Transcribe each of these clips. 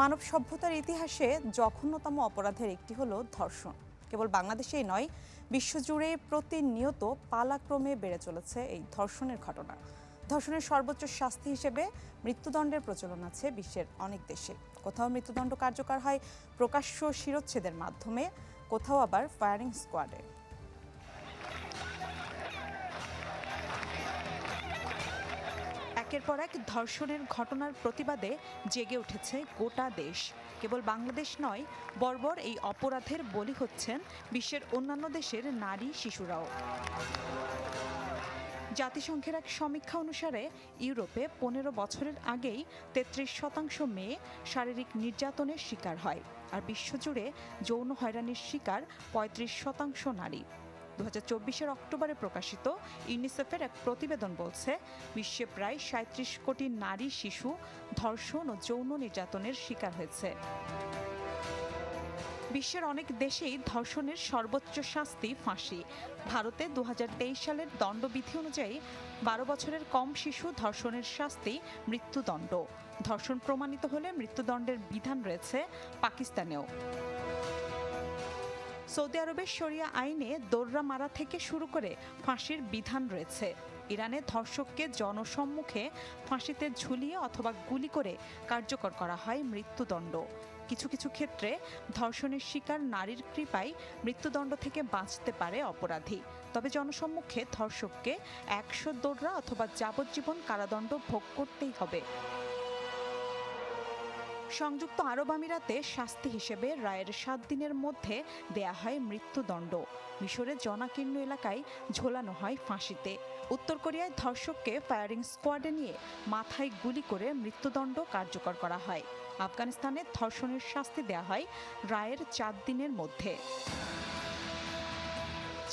মানব সভ্যতার ইতিহাসে জঘন্যতম অপরাধের একটি হলো ধর্ষণ। কেবল বাংলাদেশেই নয়, বিশ্বজুড়ে প্রতিনিয়ত পালাক্রমে বেড়ে চলেছে এই ধর্ষণের ঘটনা। ধর্ষণের সর্বোচ্চ শাস্তি হিসেবে মৃত্যুদণ্ডের প্রচলন আছে বিশ্বের অনেক দেশে। কোথাও মৃত্যুদণ্ড কার্যকর হয় প্রকাশ্য শিরোচ্ছেদের মাধ্যমে, কোথাও আবার ফায়ারিং স্কোয়াডে একের পর এক ধর্ষণের ঘটনার প্রতিবাদে জেগে উঠেছে গোটা দেশ। কেবল বাংলাদেশ নয়, বর্বর এই অপরাধের বলি হচ্ছেন বিশ্বের অন্যান্য দেশের নারী শিশুরাও। জাতিসংঘের এক সমীক্ষা অনুসারে ইউরোপে পনেরো বছরের আগেই তেত্রিশ শতাংশ মেয়ে শারীরিক নির্যাতনের শিকার হয়, আর বিশ্বজুড়ে যৌন হয়রানির শিকার পঁয়ত্রিশ শতাংশ নারী। দু হাজার অক্টোবরে প্রকাশিত ইউনিসেফের এক প্রতিবেদন বলছে, বিশ্বে প্রায় সাঁত্রিশ কোটি নারী, শিশু, ধর্ষণ ও যৌন নির্যাতনের শিকার হয়েছে। বিশ্বের অনেক দেশেই ধর্ষণের সর্বোচ্চ শাস্তি ফাঁসি। ভারতে দু হাজার তেইশ সালের দণ্ডবিধি অনুযায়ী বারো বছরের কম শিশু ধর্ষণের শাস্তি মৃত্যুদণ্ড। ধর্ষণ প্রমাণিত হলে মৃত্যুদণ্ডের বিধান রয়েছে পাকিস্তানেও। সৌদি আরবের শরিয়া আইনে দোররা মারা থেকে শুরু করে ফাঁসির বিধান রয়েছে। ইরানে ধর্ষককে জনসম্মুখে ফাঁসিতে ঝুলিয়ে অথবা গুলি করে কার্যকর করা হয় মৃত্যুদণ্ড। কিছু কিছু ক্ষেত্রে ধর্ষণের শিকার নারীর কৃপায় মৃত্যুদণ্ড থেকে বাঁচতে পারে অপরাধী। তবে জনসম্মুখে ধর্ষককে একশো দোররা অথবা যাবজ্জীবন কারাদণ্ড ভোগ করতেই হবে। সংযুক্ত আরব আমিরাতে শাস্তি হিসেবে রায়ের সাত দিনের মধ্যে দেয়া হয় মৃত্যুদণ্ড। মিশরের জনাকীর্ণ এলাকায় ঝোলানো হয় ফাঁসিতে। উত্তর কোরিয়ায় ধর্ষককে ফায়ারিং স্কোয়াডে নিয়ে মাথায় গুলি করে মৃত্যুদণ্ড কার্যকর করা হয়। আফগানিস্তানে ধর্ষণের শাস্তি দেয়া হয় রায়ের চার দিনের মধ্যে।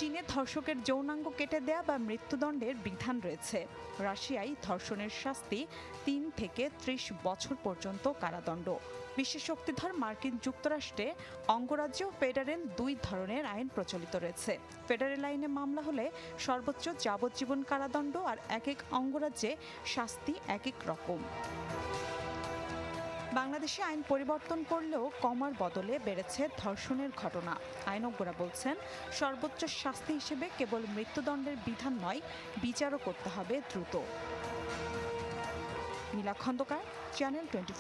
চীনে ধর্ষকের যৌনাঙ্গ কেটে দেয়া বা মৃত্যুদণ্ডের বিধান রয়েছে। রাশিয়ায় ধর্ষণের শাস্তি তিন থেকে ত্রিশ বছর পর্যন্ত কারাদণ্ড। বিশ্বের শক্তিধর মার্কিন যুক্তরাষ্ট্রে অঙ্গরাজ্য ফেডারেল দুই ধরনের আইন প্রচলিত রয়েছে। ফেডারেল আইনে মামলা হলে সর্বোচ্চ যাবজ্জীবন কারাদণ্ড আর এক এক অঙ্গরাজ্যে শাস্তি এক এক রকম। বাংলাদেশে আইন পরিবর্তন করলেও কমার বদলে বেড়েছে ধর্ষণের ঘটনা। আইনজ্ঞরা বলছেন, সর্বোচ্চ শাস্তি হিসেবে কেবল মৃত্যুদণ্ডের বিধান নয়, বিচারও করতে হবে দ্রুত। নীলা খন্দকার চ্যানেল টোয়েন্টি